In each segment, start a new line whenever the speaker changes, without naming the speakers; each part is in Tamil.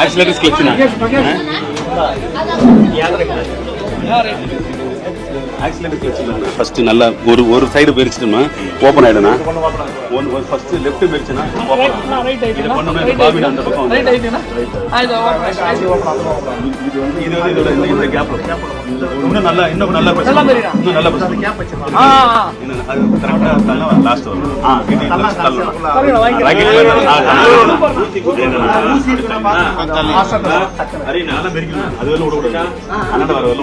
ஆக்சிலரிஸ் கிளச்சுனா ஆக்சிலரிஸ் கிளச் ஃபர்ஸ்ட் நல்லா ஒரு ஒரு சைடு பிரிச்சிட்டோம்னா ஓப்பன் ஆயிடும்னா ஒன் ஃபர்ஸ்ட் லெஃப்ட் பிரிச்சுனா இது இந்த பாபின் அந்த பக்கம் இது வந்து இது வந்து இதோட இந்த கேப்ல இன்னும் நல்லா இன்னும் நல்லா இன்னும் நல்லா இன்னும் அது கரெக்டா தள்ளலாம் லாஸ்ட் வரும் ஆ அது வரல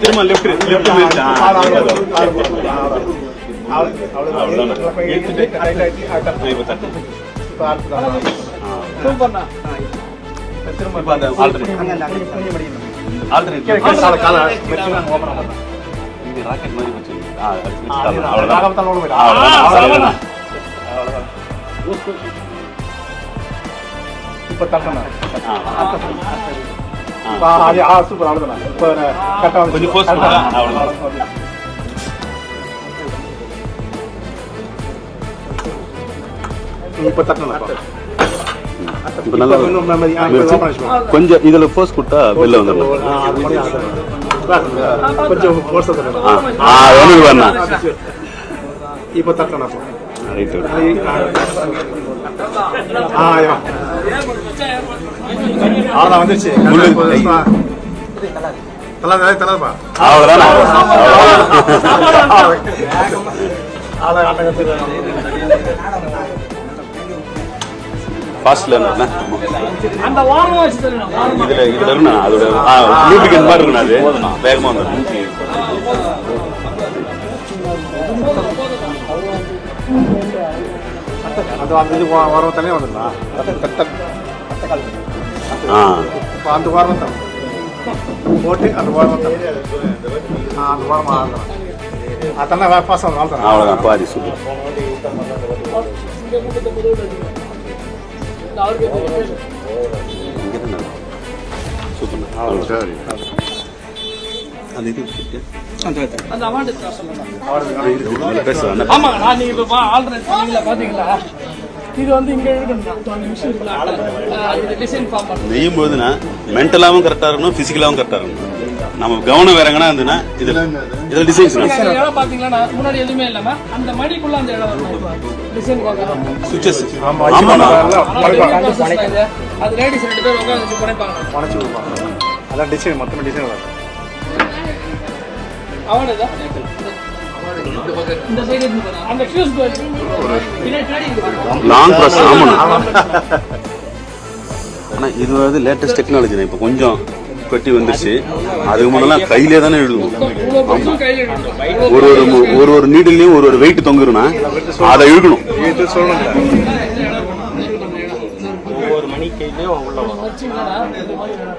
திரும்ப லெஃப்ட் லெஃப்ட் தட்டு இப்ப அந்த ஆல்டர்னேட் ஆல்டர்னேட் இது
தட்டணும்.
ஆ
சூப்பர் இப்ப
கொஞ்சம்.
இப்ப தட்டணும் memory- ஆ, ஆயிடுச்சு.
கொஞ்சம் இதுல ஃபோர்ஸ் கொடுத்தா வெளில
அது ஆகுது. கொஞ்சம்
ஒன்று வரணும்
இப்ப தட்டணும் ஆ, ஐயா. அவ்வளவுதான் வந்துருச்சு. தலாதா, தலாதா.
அவ்வளோதான்
அவ்வளவுதான், ஆட்ட கத்துக்கலாம்.
ஃபாஸ்ட் லேர்னர்
அந்த வாரம் வச்சு தரணும் வாரம்
இதுல இதுல அதோட லூபிகன் மாதிரி இருக்கணும் அது வேகமா வந்துடும்
அது அந்த இது வா- வாரம் தனியா வந்துடலாம் இப்ப அந்த வாரம் தான் போட்டு அந்த வாரம் தான் ஆ, அந்த வாரம் ஆகலாம் அதெல்லாம் பாஸ் ஆகும் அவ்வளோதான்
அவ்வளோதான் பாதி சூப்பர் சூப்பர்
சரி
அந்த இது
அந்த அமௌண்ட் சொல்லணும்
பேசுவேன்
ஆமா நான் நீங்க இப்ப ஆல்ரெடி சொன்னீங்களா பாத்தீங்களா இது வந்து இங்க பண்ணணும்
நெய்யும் போதுன்னா மென்டலாகவும் கரெக்டாக இருக்கணும் ஃபிசிக்கலாகவும் கரெக்டாக இருக்கணும். நம்ம கவனம் வேற எங்கன்னா இருந்துன்னா இதுல இதுல டிசைன்ஸ்
இடம் பாத்தீங்கன்னா முன்னாடி எதுவுமே இல்லாம அந்த மடிக்குள்ள அந்த இடம் டிசைன்
சுவிச்சஸ்
அது லேடிஸ் ரெண்டு பேர் உட்காந்து குறைப்பாங்க
விடுவாங்க அதான் டிசைன் மொத்தமே டிசைன் வரும்.
அவனதா இந்த சைடு இருந்து பாருங்க. அந்த ஃபியூஸ் பின்னாடி பின்னாடி இருக்கு பாருங்க.
லாங் ஆமாண்ணா ஆனால் இது வந்து லேட்டஸ்ட் டெக்னாலஜி இப்போ கொஞ்சம் பெட்டி வந்துருச்சு அதுக்கு முன்னெல்லாம் கையிலே தானே எழுதுவோம். ஒரு ஒரு ஒரு ஒரு நீடிலையும் ஒரு ஒரு வெயிட் தொங்குறோம்னா அதை இழுக்கணும்
மாதிரி வரும்.